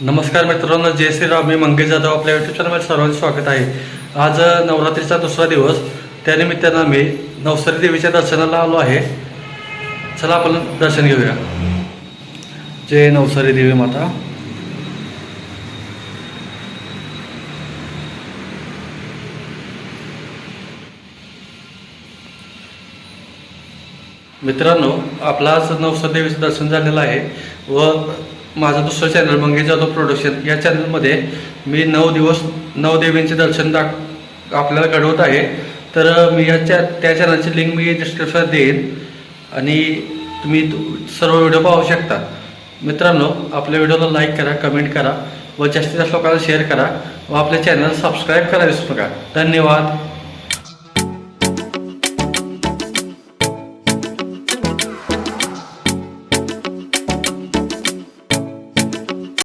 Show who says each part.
Speaker 1: नमस्कार मित्रांनो जय श्रीराम. मी मंगेश जाधव. आपल्या युट्यूब चॅनलमध्ये सर्वांचे स्वागत आहे. आज नवरात्रीचा दुसरा दिवस. त्यानिमित्तानं आम्ही नवसारी देवीच्या दर्शनाला आलो आहे. चला आपण दर्शन घेऊया. जय नवसारी देवी माता. मित्रांनो आपला आज नवसारी देवीचं दर्शन झालेलं आहे व माझं दुसरं चॅनल मंगेश जाधव प्रोडक्शन या चॅनलमध्ये मी नऊ दिवस नऊ देवींचे दर्शन दाख आपल्याला घडवत आहे. तर मी याच्या त्या चॅनलची लिंक मी डिस्क्रिप्शनात देईन. आणि तुम्ही सर्व व्हिडिओ पाहू शकता. मित्रांनो आपल्या व्हिडिओला लाईक करा कमेंट करा. व जास्तीत जास्त लोकांना शेअर करा. व आपल्या चॅनल सबस्क्राईब करा विसरू नका. धन्यवाद.